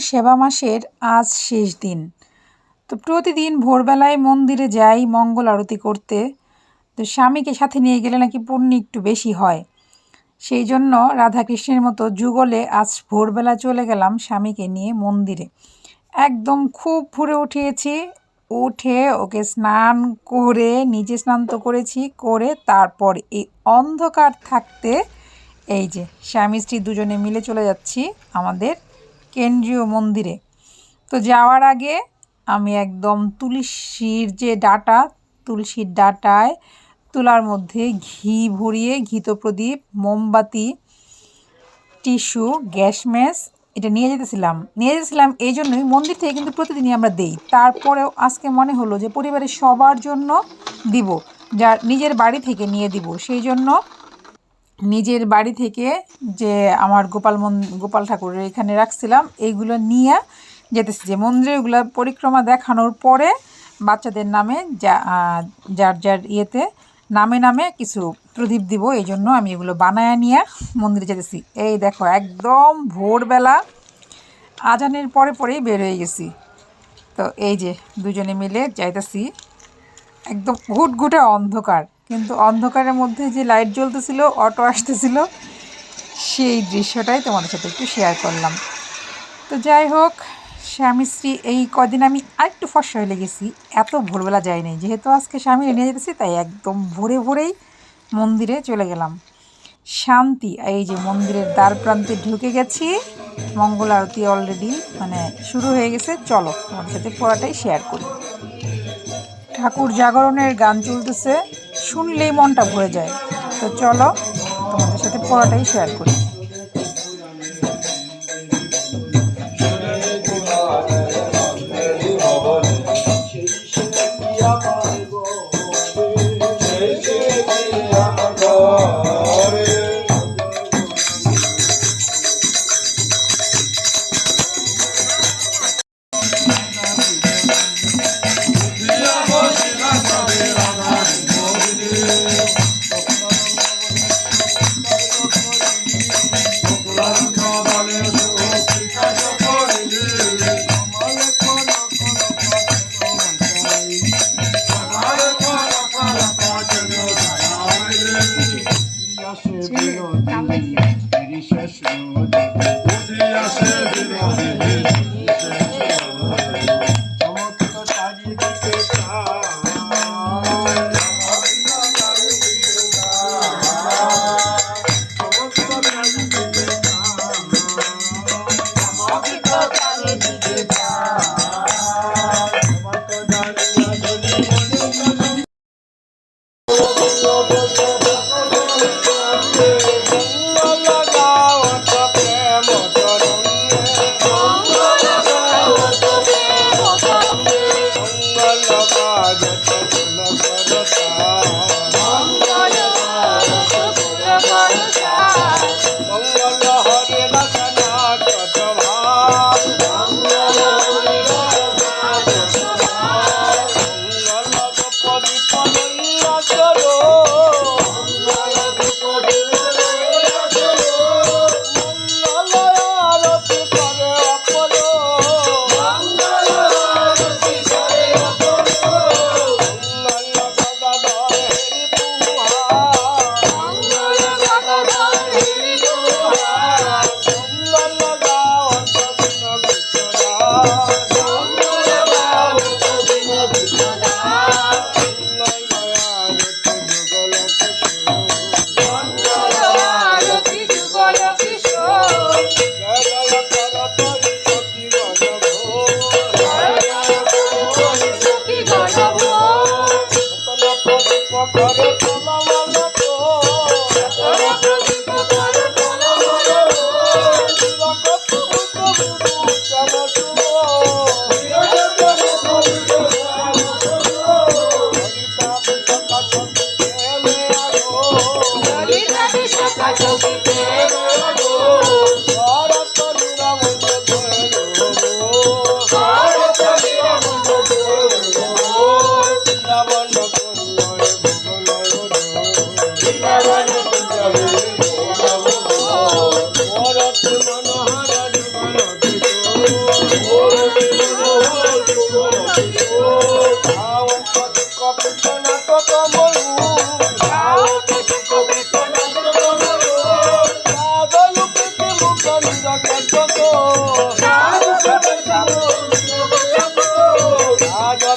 সেবা মাসের আজ শেষ দিন। তো প্রতিদিন ভোরবেলায় মন্দিরে যাই, মঙ্গল আরতি করতে। তো স্বামীকে সাথে নিয়ে গেলে নাকি পুণ্য একটু বেশি হয়। সেই জন্য রাধাকৃষ্ণের মতো যুগলে আজ ভোরবেলা চলে গেলাম স্বামীকে নিয়ে মন্দিরে। একদম খুব ভোরে উঠিয়েছি উঠে ওকে স্নান করে, নিজে স্নান তো করেছি, করে তারপর এই অন্ধকার থাকতে এই যে স্বামী স্ত্রী দুজনে মিলে চলে যাচ্ছি আমাদের কেন্দ্রীয় মন্দিরে। তো যাওয়ার আগে আমি একদম তুলসীর যে ডাটা, তুলসীর ডাটায় তুলার মধ্যে ঘি ভরিয়ে ঘিত প্রদীপ মোমবাতি, টিস্যু, গ্যাস ম্যাস এটা নিয়ে যেতেছিলাম। নিয়ে যেতেছিলাম এই জন্যই মন্দির থেকে কিন্তু প্রতিদিনই আমরা দেই। তারপরেও আজকে মনে হলো যে পরিবারের সবার জন্য দিব, যার নিজের বাড়ি থেকে নিয়ে দিব। সেই জন্য নিজের বাড়ি থেকে যে আমার গোপাল মন, গোপাল ঠাকুরের এখানে রাখছিলাম, এইগুলো নিয়ে যেতেছি। যে মন্দিরগুলো পরিক্রমা দেখানোর পরে বাচ্চাদের নামে যা যার যার ইয়েতে নামে নামে কিছু প্রদীপ দিব, এই জন্য আমি এগুলো বানায় নিয়ে মন্দিরে যেতেছি। এই দেখো, একদম ভোরবেলা আজানের পরে পরেই বের হয়ে গেছি। তো এই যে দুজনে মিলে যাইতেছি, একদম ঘুটঘুটে অন্ধকার। কিন্তু অন্ধকারের মধ্যে যে লাইট জ্বলতেছিল, অটো আসতেছিল, সেই দৃশ্যটাই তোমাদের সাথে একটু শেয়ার করলাম। তো যাই হোক, স্বামী স্ত্রী, এই কদিন আমি আরেকটু ফর্সা হয়ে গেছি এত ভোরবেলা যাই নাই। যেহেতু আজকে স্বামী নিয়ে যেতেছি, তাই একদম ভোরে ভোরেই মন্দিরে চলে গেলাম। শান্তি, এই যে মন্দিরের দ্বার প্রান্তে ঢুকে গেছি, মঙ্গল আরতি অলরেডি মানে শুরু হয়ে গেছে, চলো তোমাদের সাথে পড়াটাই শেয়ার করি। ঠাকুর জাগরণের গান চলতেছে। শুনলেই মনটা ভরে যায় তো চলো তোমাদের সাথে পড়াটাই শেয়ার করি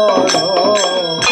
গদাধর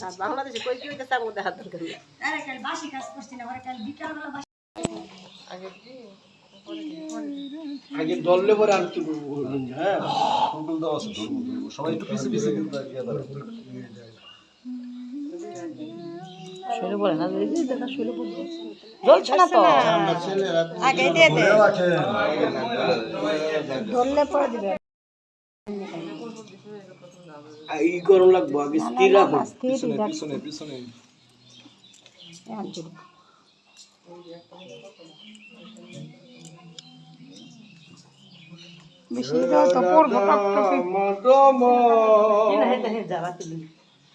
আর বাংলাদেশে কই কি হইতেছে আমার দেখার দরকার নেই আগে দললে পরে আর কি হ্যাঁ? সবাই একটু পিছিয়ে পিছিয়ে কিন্তু ইয়ে দাঁড়ায়। শুরু বলে না দিদি দেখা শুরু করব জ্বলছে না তো? আগে দিয়ে দে। ধরলে পরে দিবে। এই গরম লাগবো আগে স্থির রাখো পিছনে পিছনে পিছনে।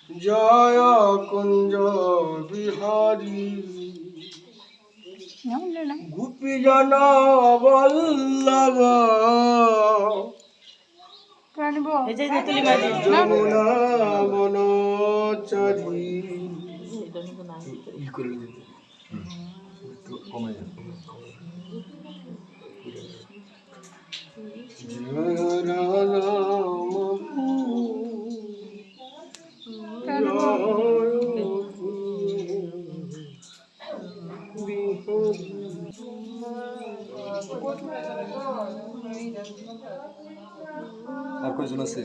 জয় কুঞ্জ বিহারী। গোপী জন বল্লভ এই যে তুলি মাঝে যমুনা আছে?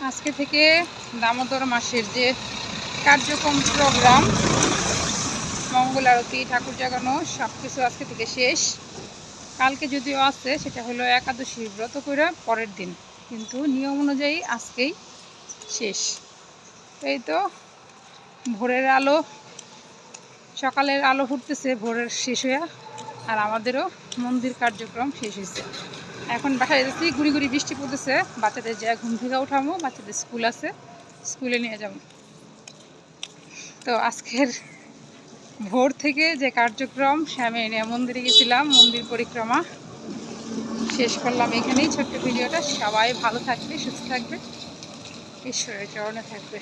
আজকে থেকে দামোদর মাসের যে কার্যক্রম প্রোগ্রাম মঙ্গল আরতি, ঠাকুর জাগানো সব কিছু আজকে থেকে শেষ। কালকে যদিও আছে, সেটা হলো একাদশী ব্রত করে পরের দিন। কিন্তু নিয়ম অনুযায়ী আজকেই শেষ। এই তো ভোরের আলো, সকালের আলো ফুটতেছে, ভোরের শেষ হয়ে আর আমাদেরও মন্দির কার্যক্রম শেষ হয়েছে এখন বাসায় যাচ্ছি, গুড়ি গুড়ি বৃষ্টি পড়তেছে, বাচ্চাদের যা ঘুম থেকে উঠামো, বাচ্চাদের স্কুল আছে, স্কুলে নিয়ে যাব। তো আজকের ভোর থেকে যে কার্যক্রম শ্যামেনিয়া মন্দিরে গেছিলাম, মন্দির পরিক্রমা শেষ করলাম এখানেই। ছোট্ট ভিডিওটা, সবাই ভালো থাকবে, সুস্থ থাকবে, ঈশ্বরের চরণে থাকবে।